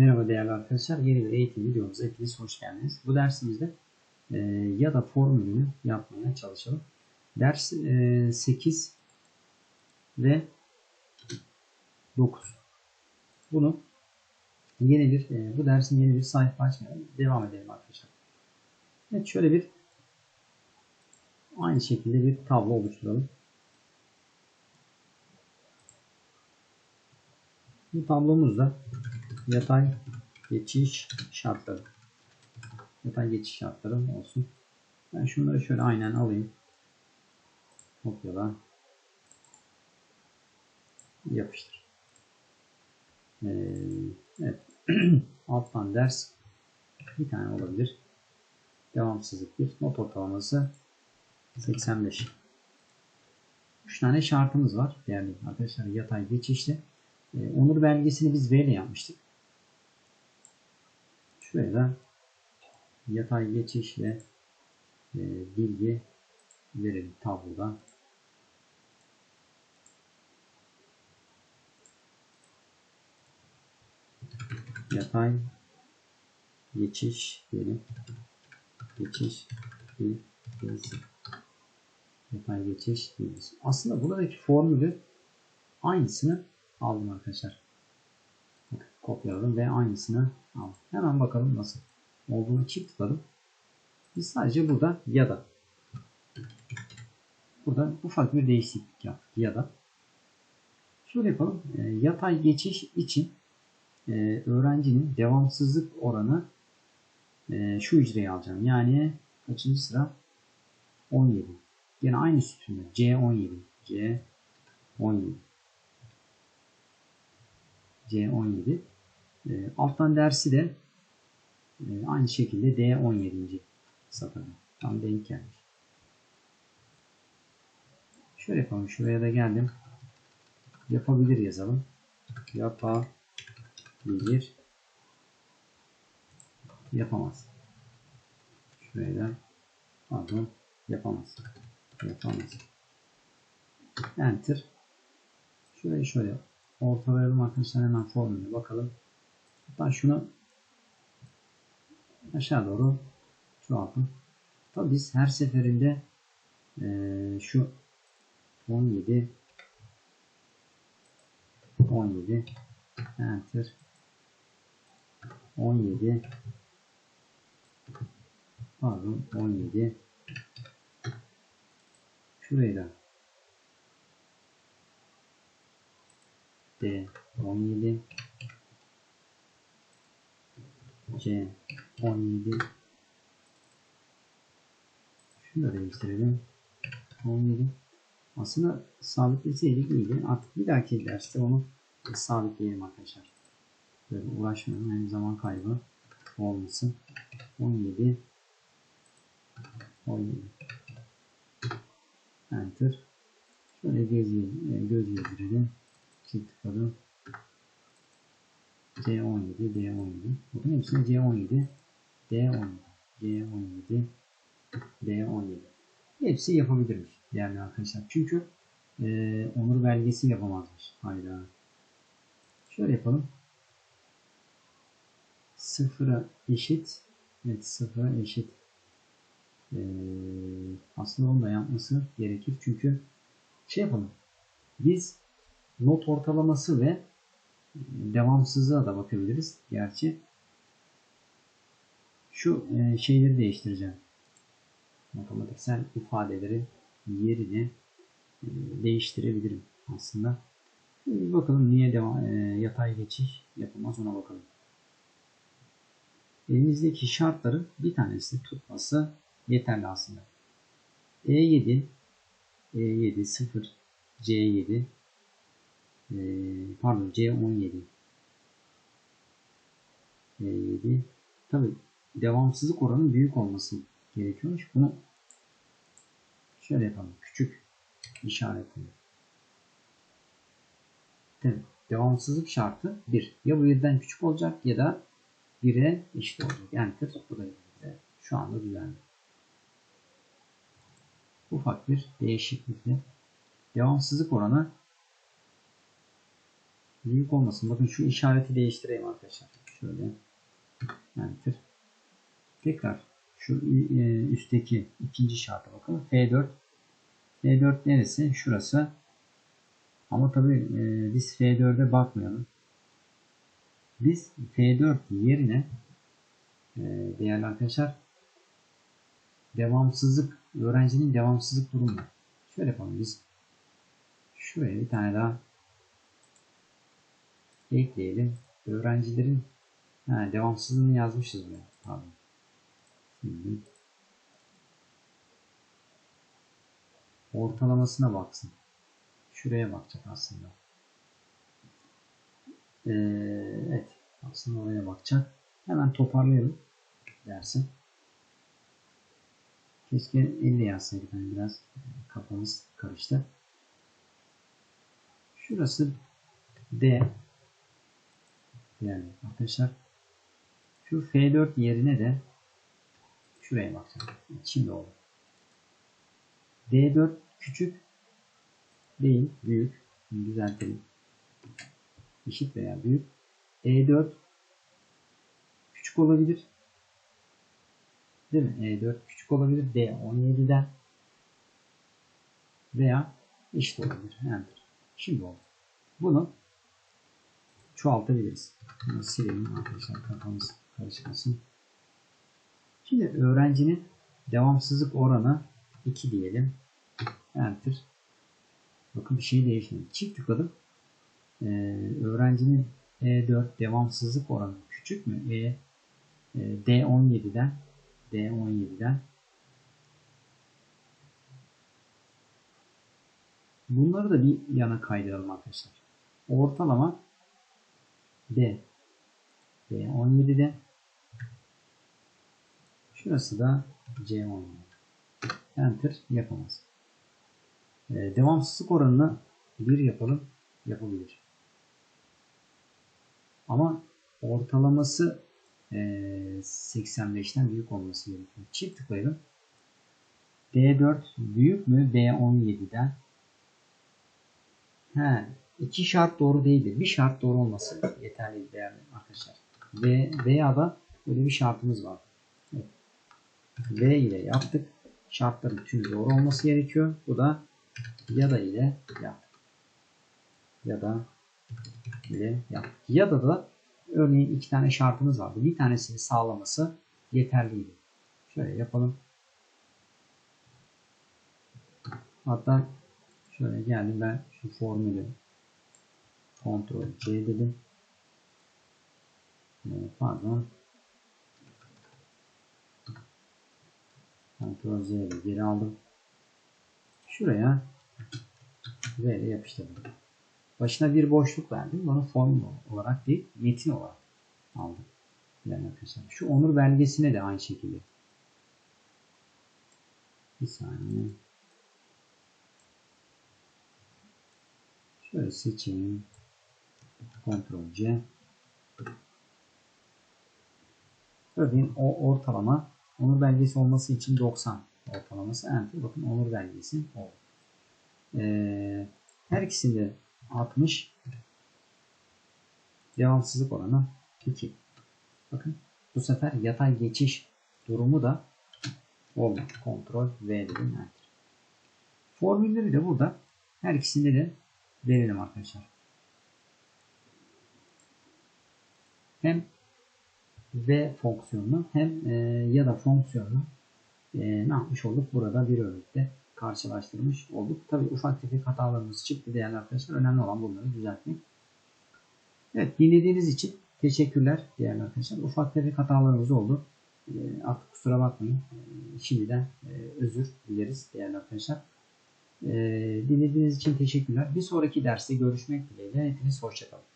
Merhaba değerli arkadaşlar. Yeni bir eğitim videomuza hepiniz hoş geldiniz. Bu dersimizde e, ya da formülünü yapmaya çalışalım. Ders e, 8 ve 9. Bunu yeni bir e, bu dersin yeni bir sayfa açmayalım. Devam edelim arkadaşlar. Evet şöyle bir aynı şekilde bir tablo oluşturalım. Bu tablomuzda yatay geçiş şartları. Yatay geçiş şartları olsun. Ben şunları şöyle aynen alayım. Kopyala. Yapıştır. Ee, evet. Alttan ders bir tane olabilir. Devamsızlık bir. Not ortalaması 85. 3 tane şartımız var. Değerli arkadaşlar yatay geçişli. Ee, onur belgesini biz V ile yapmıştık. Şuraya yatay geçiş ve e, bilgi verelim tablodan. Yatay geçiş diyelim. Geçiş bilgisi. Yatay geçiş bilgisi. Aslında buradaki formülü aynısını aldım arkadaşlar. Kopyaladım ve aynısını aldım. Hemen bakalım nasıl olduğunu çift tıkladım. Biz sadece burada ya da burada ufak bir değişiklik yaptık ya da şöyle yapalım. E, yatay geçiş için e, öğrencinin devamsızlık oranı e, şu hücreyi alacağım. Yani kaçıncı sıra? 17. Yine aynı sütunda C17. C17. C17. E, alttan dersi de e, aynı şekilde D17. satırda. Tam denk gelmiş. Şöyle yapalım. Şuraya da geldim. Yapabilir yazalım. Yapabilir. Yapamaz. Şuraya da pardon yapamaz. Yapamaz. Enter. Şurayı şöyle ortalayalım arkadaşlar hemen formülüne bakalım. Hatta şunu aşağı doğru çoğaltın. Tabi biz her seferinde e, şu 17 17 enter 17 pardon 17 şurayı da D 17 C 17 şunu da değiştirelim. 17 aslında sabitleseydik iyiydi. Artık bir dahaki derste onu sabitleyelim arkadaşlar. Böyle uğraşmayalım. Hem zaman kaybı olmasın. 17 17 enter. Şöyle göz, göz gezdirelim çift tıkladım. C17, D17. Bakın hepsine C17, D17, C17, D17. Hepsi yapabilirmiş değerli arkadaşlar. Çünkü e, onur belgesi yapamazmış. Hayda. Şöyle yapalım. Sıfıra eşit. Evet sıfıra eşit. Ee, aslında onu da yapması gerekir. Çünkü şey yapalım. Biz not ortalaması ve devamsızlığa da bakabiliriz. Gerçi şu e, şeyleri değiştireceğim. Matematiksel ifadeleri yerini e, değiştirebilirim aslında. Bakalım niye devam, e, yatay geçiş yapılmaz ona bakalım. Elinizdeki şartların bir tanesi tutması yeterli aslında. E7 E7 0 C7 pardon C17 C7 tabi devamsızlık oranının büyük olması gerekiyormuş. Bunu şöyle yapalım. Küçük işaretini. Tabi devamsızlık şartı 1. Ya bu birden küçük olacak ya da 1'e eşit olacak. Enter. Bu da şu anda düzenli. Ufak bir değişiklikle devamsızlık oranı büyük olmasın. Bakın şu işareti değiştireyim arkadaşlar. Şöyle enter. Tekrar şu e, üstteki ikinci şarta bakalım. F4 F4 neresi? Şurası. Ama tabi e, biz F4'e bakmayalım. Biz F4 yerine e, değerli arkadaşlar devamsızlık öğrencinin devamsızlık durumu. Şöyle yapalım biz. Şuraya bir tane daha ekleyelim. Öğrencilerin ha, devamsızlığını yazmışız buraya. Pardon. Şimdi ortalamasına baksın. Şuraya bakacak aslında. Ee, evet. Aslında oraya bakacak. Hemen toparlayalım dersin. Keşke elle yazsaydık. Yani biraz kafamız karıştı. Şurası D. Yani arkadaşlar şu F4 yerine de şuraya bakacağım. Şimdi oldu. D4 küçük değil, büyük. Şimdi düzeltelim. Eşit veya büyük. E4 küçük olabilir. Değil mi? E4 küçük olabilir. D17'den veya eşit olabilir. Enter. Şimdi oldu. Bunu çoğaltabiliriz. Bunu silelim arkadaşlar kafamız karışmasın. Şimdi öğrencinin devamsızlık oranı 2 diyelim. Enter. Bakın bir şey değişmedi. Çift tıkladım. Ee, öğrencinin E4 devamsızlık oranı küçük mü? E, e D17'den D17'den Bunları da bir yana kaydıralım arkadaşlar. Ortalama D D17'de Şurası da C17. Enter yapamaz. Ee, devamsızlık oranını 1 yapalım. Yapabilir. Ama ortalaması e, 85'ten büyük olması gerekiyor. Çift tıklayalım. D4 büyük mü D17'den? He, iki şart doğru değildir. Bir şart doğru olması yeterli değerli arkadaşlar. Ve veya da böyle bir şartımız var. Evet. V ile yaptık. Şartların tüm doğru olması gerekiyor. Bu da ya da ile yaptık. Ya da ile yaptık. Ya da da örneğin iki tane şartımız vardı. Bir tanesini sağlaması yeterliydi. Şöyle yapalım. Hatta şöyle geldim ben şu formülü kontrol C dedim. Ee, pardon. Ctrl Z ile geri aldım. Şuraya V ile yapıştırdım. Başına bir boşluk verdim. Bunu formül olarak değil, metin olarak aldım. Şu onur belgesine de aynı şekilde. Bir saniye. Şöyle seçeyim. Ctrl C. Örneğin o ortalama onur belgesi olması için 90 ortalaması enter. Bakın onur belgesi oldu. Ee, her ikisinde 60 devamsızlık oranı 2. Bakın bu sefer yatay geçiş durumu da olmadı. Kontrol V dedim. Formülleri de burada her ikisinde de verelim arkadaşlar. Hem V fonksiyonunu hem e, ya da fonksiyonunu e, ne yapmış olduk? Burada bir örnekte karşılaştırmış olduk. Tabi ufak tefek hatalarımız çıktı değerli arkadaşlar. Önemli olan bunları düzeltmek. Evet dinlediğiniz için teşekkürler değerli arkadaşlar. Ufak tefek hatalarımız oldu. E, artık kusura bakmayın. E, şimdiden e, özür dileriz değerli arkadaşlar. E, dinlediğiniz için teşekkürler. Bir sonraki derste görüşmek dileğiyle. Hepiniz hoşçakalın.